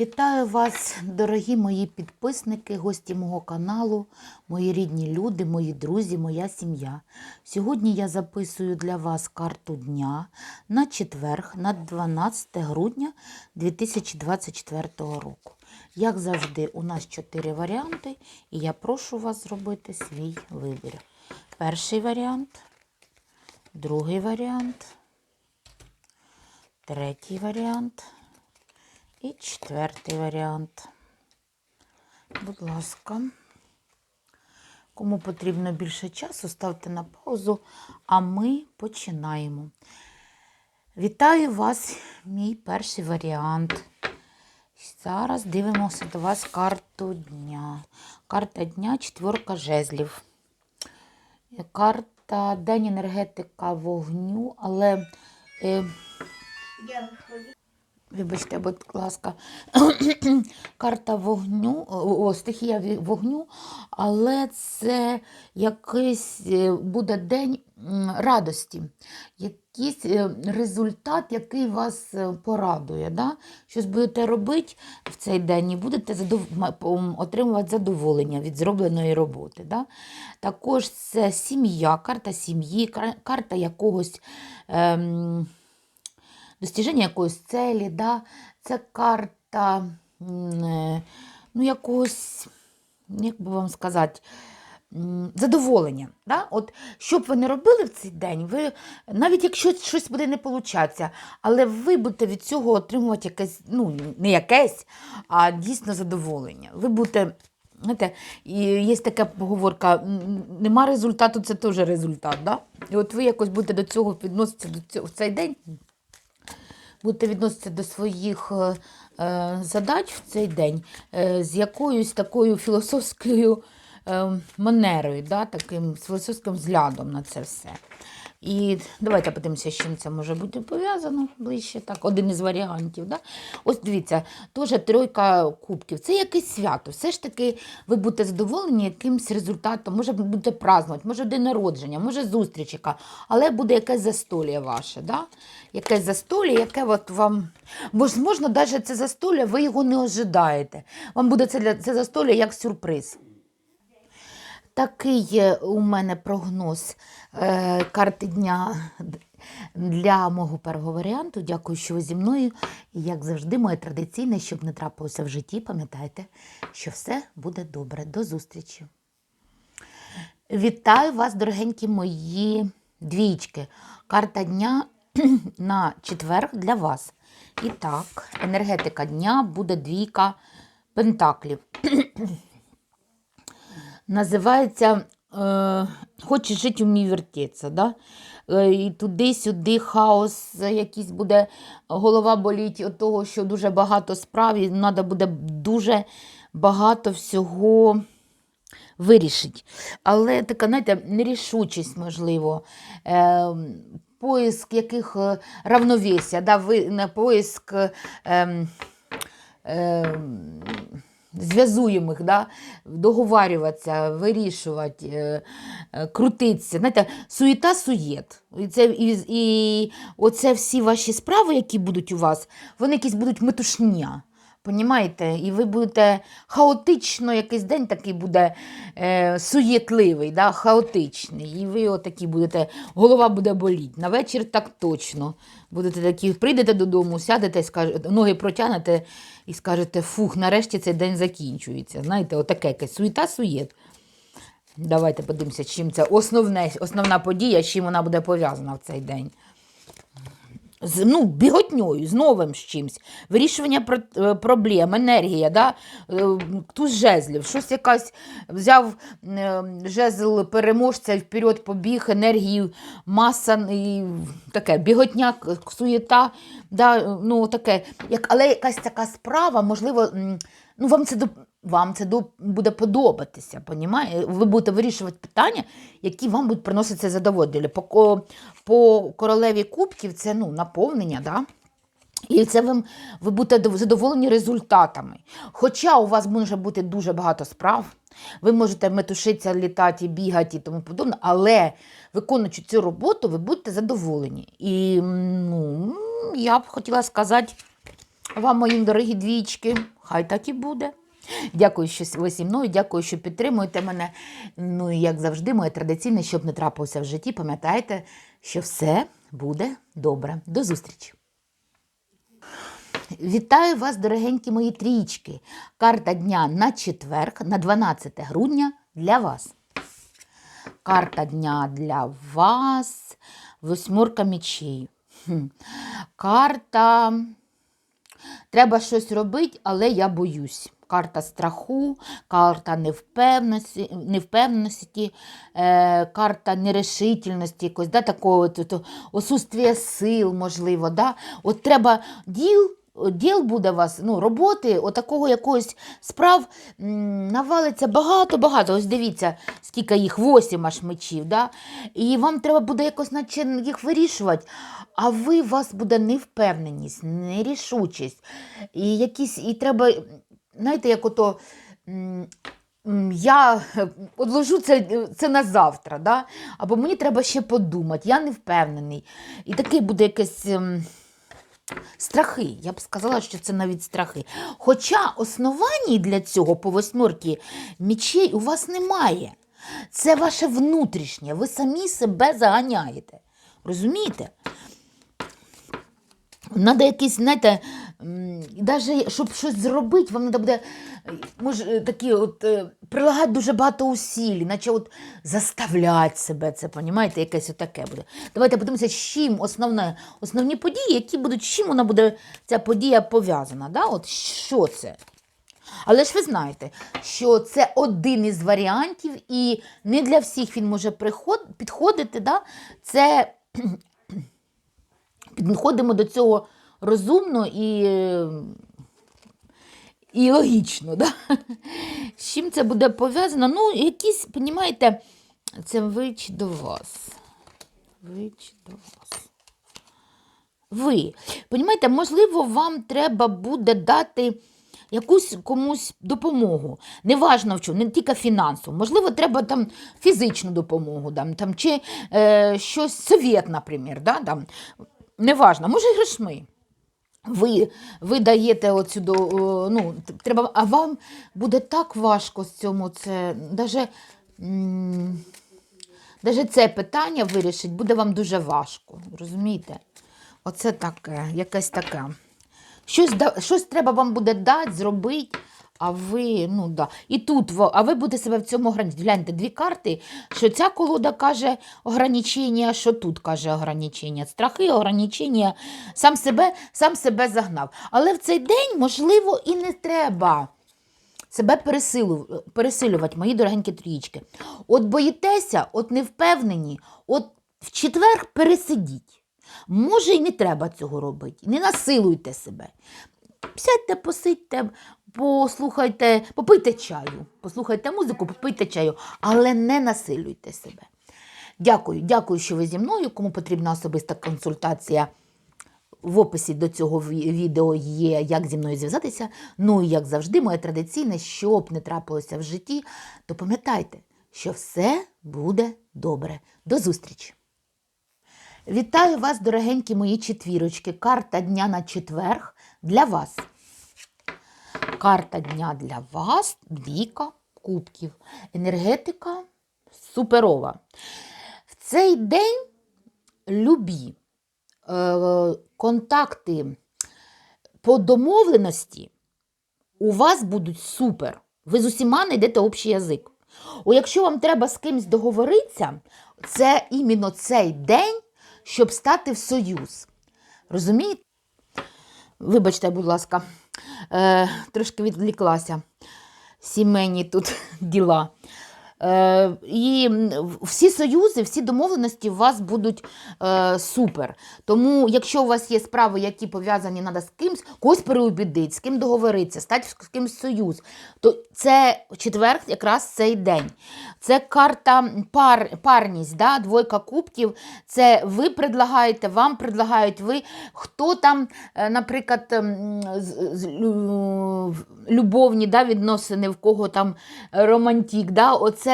Вітаю вас, дорогі мої підписники, гості мого каналу, мої рідні люди, мої друзі, моя сім'я. Сьогодні я записую для вас карту дня на четверг, на 12 грудня 2024 року. Як завжди, у нас чотири варіанти, і я прошу вас зробити свій вибір. Перший варіант, другий варіант, третій варіант. І четвертий варіант. Будь ласка. Кому потрібно більше часу, ставте на паузу, а ми починаємо. Вітаю вас, мій перший варіант. Зараз дивимося до вас карту дня. Карта дня четверка жезлів. Карта День енергетика вогню, але. Е, Вибачте, будь ласка, карта вогню, о, стихія вогню, але це якийсь е, буде день радості, якийсь е, результат, який вас е, порадує. Да? Щось будете робити в цей день і будете отримувати задоволення від зробленої роботи. Да? Також це сім'я, карта сім'ї, карта якогось. Ем достіження якоїсь целі, да? це карта е, ну, якогось, як би вам сказати, задоволення. Да? От, що б ви не робили в цей день, ви, навіть якщо щось буде не получатися, але ви будете від цього отримувати якесь, ну, не якесь, а дійсно задоволення. Ви будете. Знаєте, і є така поговорка: нема результату, це теж результат. Да? І от ви якось будете до цього відноситися в цей день будете відноситися до своїх е, е, задач в цей день е, з якоюсь такою філософською е, манерою, да, таким філософським взглядом на це все. І давайте подивимося, з чим це може бути пов'язано ближче. Так, один із варіантів. Да? Ось дивіться, теж тройка кубків. Це якесь свято. Все ж таки, ви будете задоволені якимось результатом. Може будете празднувати, може день народження, може зустріч яка, але буде якесь застолля ваше. Да? Якесь застолля, яке от вам. Можливо, навіть це застолля, ви його не ожидаєте. Вам буде це, для- це застолля як сюрприз. Такий у мене прогноз е, карти дня для мого першого варіанту. Дякую, що ви зі мною. І як завжди, моє традиційне, щоб не трапилося в житті, пам'ятайте, що все буде добре. До зустрічі. Вітаю вас, дорогенькі мої двічки. Карта дня на четверг для вас. І так, енергетика дня буде двійка пентаклів. Називається е, Хочеш жити, умій вертеться. Да? Е, і туди-сюди хаос якийсь буде, голова боліть від того, що дуже багато справ, і треба буде дуже багато всього вирішити. Але така, знаєте, нерішучість, можливо, е, поиск яких равновесія, да, поиск. Е, е, зв'язуємих, да? договарюватися, вирішувати, е, е, крутитися. Знаєте, суєта суєт. І, це, і, і оце всі ваші справи, які будуть у вас, вони якісь будуть метушня. Понімаєте? І ви будете хаотично, якийсь день такий буде е, суєтливий, да? хаотичний. І ви отакі будете, голова буде боліти. На вечір так точно. Будете такі, прийдете додому, сядете, скажете, ноги протягнете і скажете, фух, нарешті цей день закінчується. Знаєте, отаке якесь суєта суєт. Давайте подивимося, чим це основне, основна подія, з чим вона буде пов'язана в цей день з ну, біготньою, з новим з чимось. Вирішування про- е, проблем, енергія, да? е, туз жезлів, щось якась взяв е, жезл переможця і вперед побіг, енергії, маса і таке, біготня, суєта, да? ну, таке, як, але якась така справа, можливо, ну, вам це до. Вам це буде подобатися, понімає? ви будете вирішувати питання, які вам будуть приносити задоволення. По, по королеві кубків це ну, наповнення, да? і це ви, ви будете задоволені результатами. Хоча у вас може бути дуже багато справ, ви можете метушитися, літати, бігати і тому подобне, але виконуючи цю роботу, ви будете задоволені. І ну, я б хотіла сказати, вам, мої дорогі двічки. Хай так і буде. Дякую, що ви зі мною, дякую, що підтримуєте мене. Ну і як завжди, моє традиційне, щоб не трапилося в житті, пам'ятайте, що все буде добре. До зустрічі! Вітаю вас, дорогенькі мої трічки. Карта дня на четверг, на 12 грудня для вас. Карта дня для вас. Восьмерка мечей. Карта. Треба щось робити, але я боюсь. Карта страху, карта невпевненості, невпевненості е, карта нерешительності, якось, да, такого от, от, осутствія сил, можливо. Да? От треба діл, діл буде у вас, ну, роботи, отакого якогось справ навалиться багато-багато. Ось дивіться, скільки їх, восім аж мечів. Да? І вам треба буде якось наче їх вирішувати. А ви у вас буде невпевненість, нерішучість. І якісь, і треба, знаєте, як ото. Я одложу це, це на завтра, да? або мені треба ще подумати, я не впевнений. І такий буде якесь ем, страхи. Я б сказала, що це навіть страхи. Хоча основаній для цього по восьмерки мічей у вас немає. Це ваше внутрішнє, ви самі себе заганяєте. Розумієте? Надо якісь, знаєте, навіть щоб щось зробити, вам треба буде може, такі от, е, прилагати дуже багато усіль, наче от заставляти себе це, понімаєте, якесь отаке буде. Давайте подивимося, з чим основне, основні події, які будуть, з чим вона буде, ця подія пов'язана. Да? От що це? Але ж ви знаєте, що це один із варіантів, і не для всіх він може приход, підходити. Да? Це підходимо до цього розумно і і логічно. Да? З чим це буде пов'язано? Ну, якісь, понімаєте, це вич до вас. Вич до вас. Ви. Понімаєте, можливо, вам треба буде дати якусь комусь допомогу. Неважно в чому, не тільки фінансову. Можливо, треба там фізичну допомогу, там, там, чи е, щось совєт, наприклад. Да, там. Неважно, може, грошми. Ви ви даєте оцю ну, треба, а вам буде так важко з цьому це. Даже, даже це питання вирішить буде вам дуже важко. Розумієте? Оце таке, якесь таке. Щось щось треба вам буде дати, зробити, а ви, ну да. І тут, а ви будете себе в цьому ограничити. Гляньте, дві карти, що ця колода каже ограничення, що тут каже ограничення. Страхи, ограничення, сам себе сам себе загнав. Але в цей день, можливо, і не треба себе пересилю, пересилювати, мої дорогенькі трієчки. От боїтеся, от не впевнені, от в четвер пересидіть. Може, і не треба цього робити. Не насилуйте себе. Сядьте, посидьте, послухайте, попийте чаю, послухайте музику, попийте чаю, але не насилюйте себе. Дякую, дякую, що ви зі мною. Кому потрібна особиста консультація. В описі до цього відео є, як зі мною зв'язатися. Ну і як завжди, моє традиційне, щоб не трапилося в житті, то пам'ятайте, що все буде добре. До зустрічі! Вітаю вас, дорогенькі мої четвірочки. Карта дня на четверг для вас. Карта дня для вас, двійка кубків. Енергетика суперова. В цей день любі е, контакти по домовленості у вас будуть супер. Ви з усіма знайдете общий язик. О, якщо вам треба з кимось договоритися, це іменно цей день, щоб стати в союз. Розумієте? Вибачте, будь ласка, е, трошки відвліклася сімейні тут діла. Е, І всі союзи, всі домовленості у вас будуть е, супер. Тому, якщо у вас є справи, які пов'язані треба з кимось, когось переубідити, з ким договоритися, стати з кимось союз, то це четвер якраз цей день. Це карта пар, парність, да? двойка кубків. Це ви предлагаєте, вам предлагають ви, хто там, е, наприклад, любовні да, відносини, в кого там романтик. Да? Оце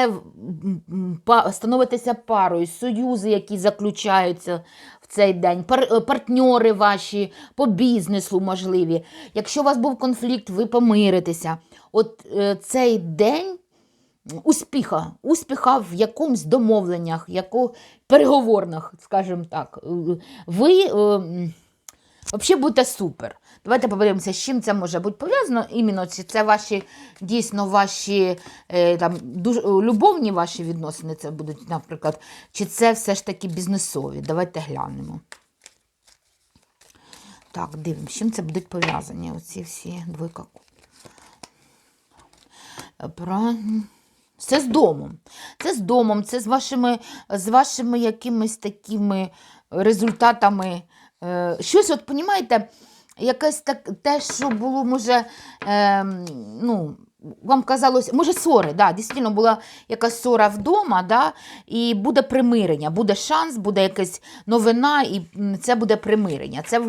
становитися парою, союзи, які заключаються в цей день, пар- е, партньори ваші по бізнесу можливі. Якщо у вас був конфлікт, ви помиритеся. От е, цей день успіха, успіха в якомусь домовленнях, яко, переговорних, скажімо так. Е, Ви взагалі будете супер. Давайте подивимося, з чим це може бути пов'язано. Іменно це ваші дійсно ваші е, там, дуже, любовні ваші відносини, це будуть, наприклад, чи це все ж таки бізнесові. Давайте глянемо. Так, дивимося, з чим це будуть пов'язані оці всі двойка. Про... Це з домом. Це з домом, це з вашими, з вашими якимись такими результатами. Е, щось, от, понімаєте, якесь так, те, що було, може, е, ну, вам казалось, може, ссори, да, дійсно була якась ссора вдома, да, і буде примирення, буде шанс, буде якась новина, і це буде примирення. Це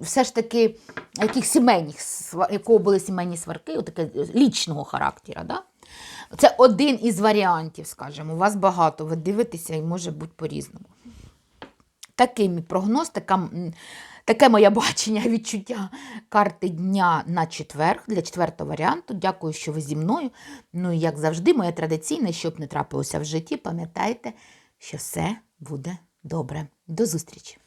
все ж таки яких сімейних, якого були сімейні сварки, таке лічного характеру. Да? Це один із варіантів, скажімо. У вас багато, ви дивитеся і може бути по-різному. Такий мій прогноз, таке моє бачення, відчуття карти дня на четвер для четвертого варіанту. Дякую, що ви зі мною. Ну і як завжди, моє традиційне, щоб не трапилося в житті, пам'ятайте, що все буде добре. До зустрічі!